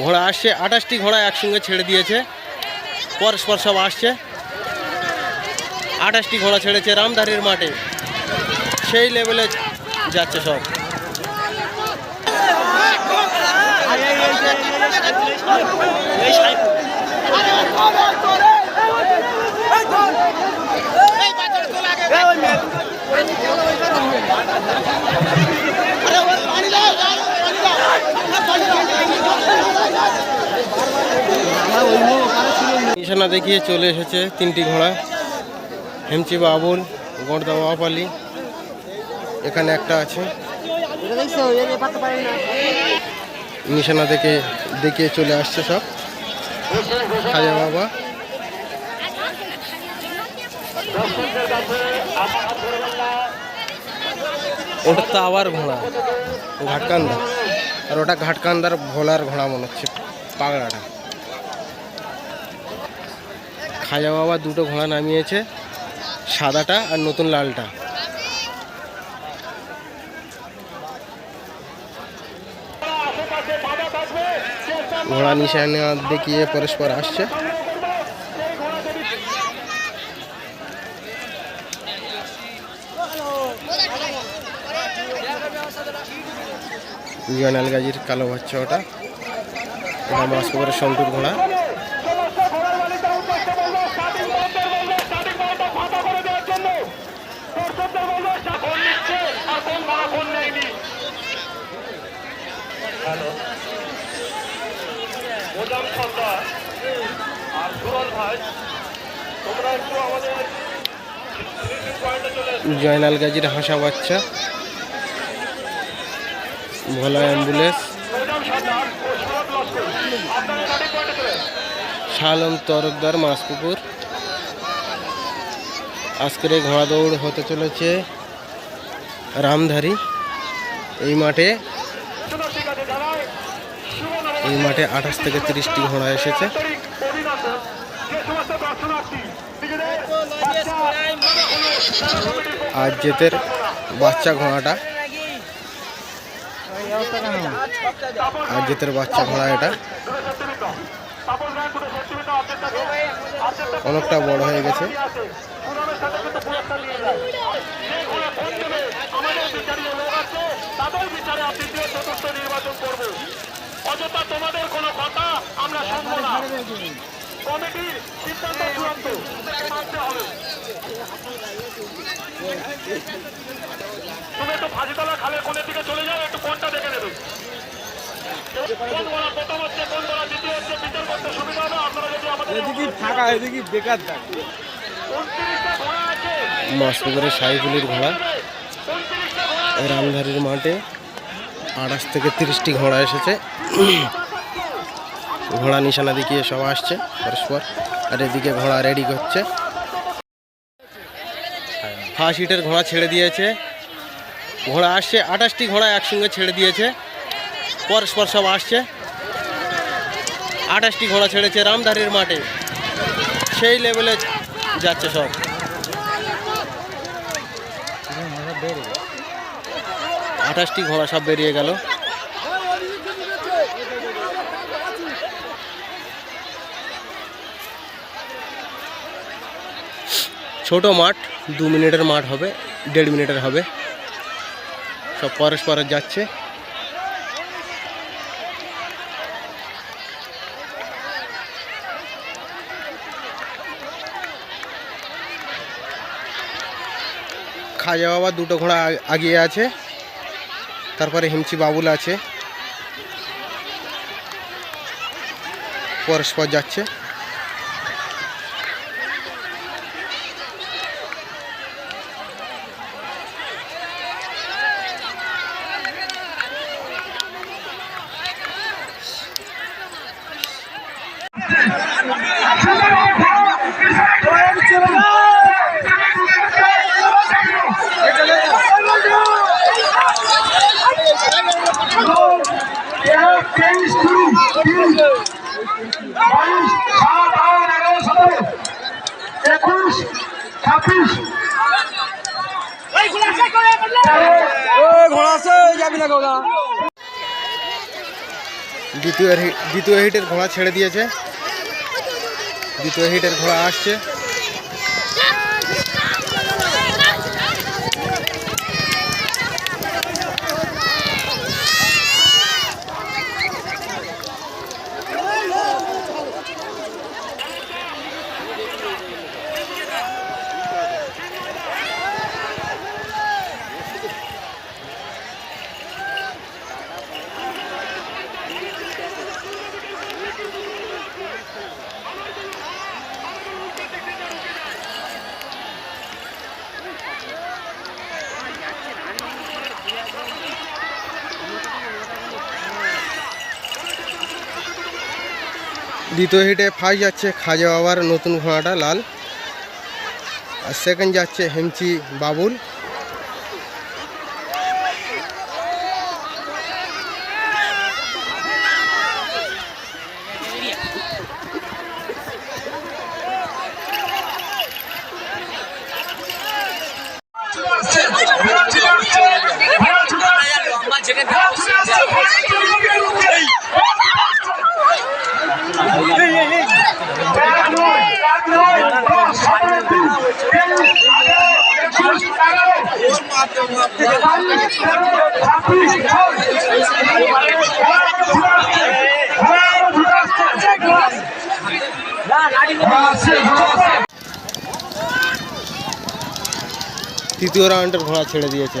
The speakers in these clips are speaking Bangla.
ঘোড়া আসছে আঠাশটি ঘোড়া একসঙ্গে ছেড়ে দিয়েছে পরস্পর সব আসছে আঠাশটি ঘোড়া ছেড়েছে রামধারীর মাঠে সেই লেভেলে যাচ্ছে সব নিশানা দেখিয়ে চলে এসেছে তিনটি ঘোড়া হেমচি বাবুল গড়দা বাপালি এখানে একটা আছে। নিশানা দেখে দেখিয়ে চলে আসছে সব। খাজা বাবা। ওটা তো আবার ঘোড়া। ঘাটকান্দা আর ওটা ঘাটকান্দার ভোলার ঘোড়া মনে হচ্ছে পাগড়াটা খাজা বাবা দুটো ঘোড়া নামিয়েছে, সাদাটা আর নতুন লালটা। ঘোড়া নিশানা দেখিয়ে পরস্পর আসছে। জয়নাল গাজির কালো বাচ্চা ওটা। ওটা মাসকবরের সন্টুর ঘোড়া। জয়নাল গাজীর হাসা বাচ্চা। ভোলা অ্যাম্বুলেন্স। শালম তরকদার মাসপুকুর। আজকের এই ঘোড়া দৌড় হতে চলেছে রামধারী। এই মাঠে এই মাঠে আঠাশ থেকে তিরিশটি ঘোড়া এসেছে। আজ জেতের বাচ্চা ঘোড়াটা। আজ জেতের বাচ্চা ঘোড়া এটা। অনেকটা বড় হয়ে গেছে। অযথা তোমাদের কোনো কথা আমরা না। কমিটির সিদ্ধান্ত চূড়ান্ত। মানতে হবে। তুমি একটু ফাঁসিতলা খালের কোনের দিকে চলে যাও একটু কোনটা দেখে নেবে। কোন বলা প্রথম হচ্ছে কোন বলা দ্বিতীয় হচ্ছে বিচার করতে সুবিধা হবে। আপনারা যদি আমাদের ফাঁকা এদিকে বেকার থাকে। মাসপুকুরের সাইগুলির ঘোড়া। রামধারীর মাঠে আঠাশ থেকে তিরিশটি ঘোড়া এসেছে। ঘোড়া নিশানা দেখিয়ে সব আসছে, পরস্পর। আর এদিকে ঘোড়া রেডি করছে। ফার্স্ট হিটের ঘোড়া ছেড়ে দিয়েছে। ঘোড়া আসছে, আঠাশটি ঘোড়া একসঙ্গে ছেড়ে দিয়েছে। পরস্পর সব আসছে। আঠাশটি ঘোড়া ছেড়েছে রামধারীর মাঠে। সেই লেভেলে যাচ্ছে সব। আঠাশটি ঘোড়া সব বেরিয়ে গেল। ছোট মাঠ, দু মিনিটের মাঠ হবে, দেড় মিনিটের হবে। সব পরস্পর যাচ্ছে। খাজা বাবা দুটো ঘোড়া আগিয়ে আছে। তারপরে হিমচি বাবুল আছে। পরস্পর যাচ্ছে। দ্বিতীয় দ্বিতীয় হিটের ঘোড়া ছেড়ে দিয়েছে। দ্বিতীয় হিটের ঘোড়া আসছে। দ্বিতীয় হিটে ফার্স্ট যাচ্ছে খাজা বাবার নতুন ঘোড়াটা লাল। আর সেকেন্ড যাচ্ছে হেমচি বাবুল এক নয় এক নয় দশ সতেরো তিরিশ একুশ এগারো বাইশ তেরো ছাব্বিশ ছয় তৃতীয় রাউন্ডের ঘোড়া ছেড়ে দিয়েছে।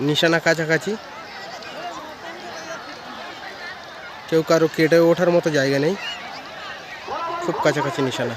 নিশানা কাছাকাছি। কেউ কারও কেটে ওঠার মতো জায়গা নেই। খুব কাছাকাছি নিশানা।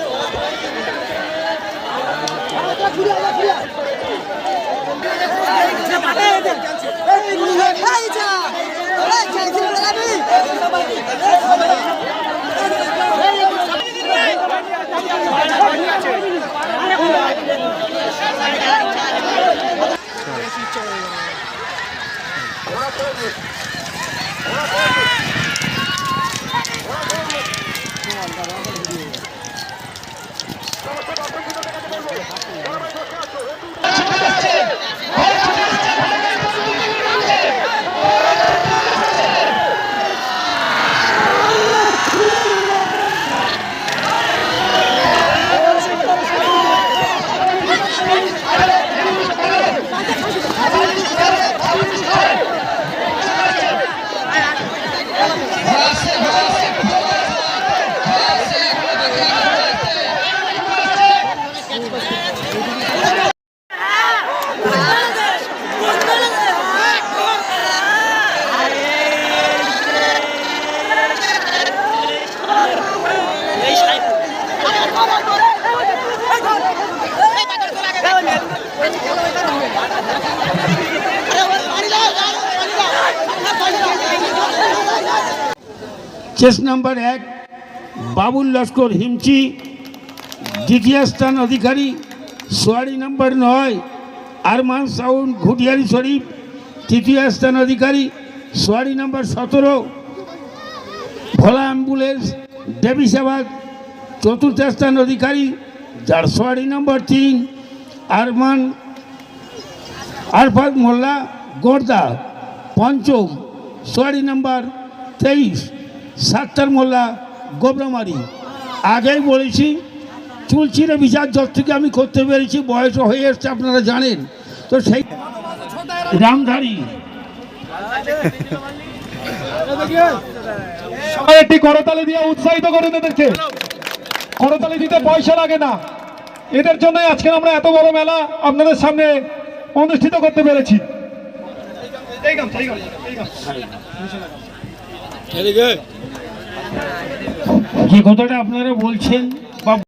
Thank you. চেস নাম্বার এক, বাবুল লস্কর হিমচি, দ্বিতীয় স্থান অধিকারী, সোয়ারি নাম্বার নয়, আরমান সাউন ঘুটিয়ারি শরীফ, তৃতীয় স্থান অধিকারী, সোয়ারি নাম্বার সতেরো, ভোলা অ্যাম্বুলেন্স দেবিসাবাদ চতুর্থ স্থান অধিকারী, যার সোয়ারি নাম্বার তিন, আরমান আরফাত মোল্লা, গোর্দা, পঞ্চম, সোয়ারি নাম্বার তেইশ, সাত্তার মোল্লা, গোবরামারি। আগেই বলেছি চুলচিরে বিচার যত থেকে আমি করতে পেরেছি, বয়স হয়ে এসছে, আপনারা জানেন। তো সেই রামধারী। সবাই একটি করতালি দিয়ে উৎসাহিত করুন এদেরকে করতালি দিতে পয়সা লাগে না। এদের জন্যই আজকে আমরা এত বড় মেলা আপনাদের সামনে অনুষ্ঠিত করতে পেরেছি। যে কথাটা আপনারা বলছেন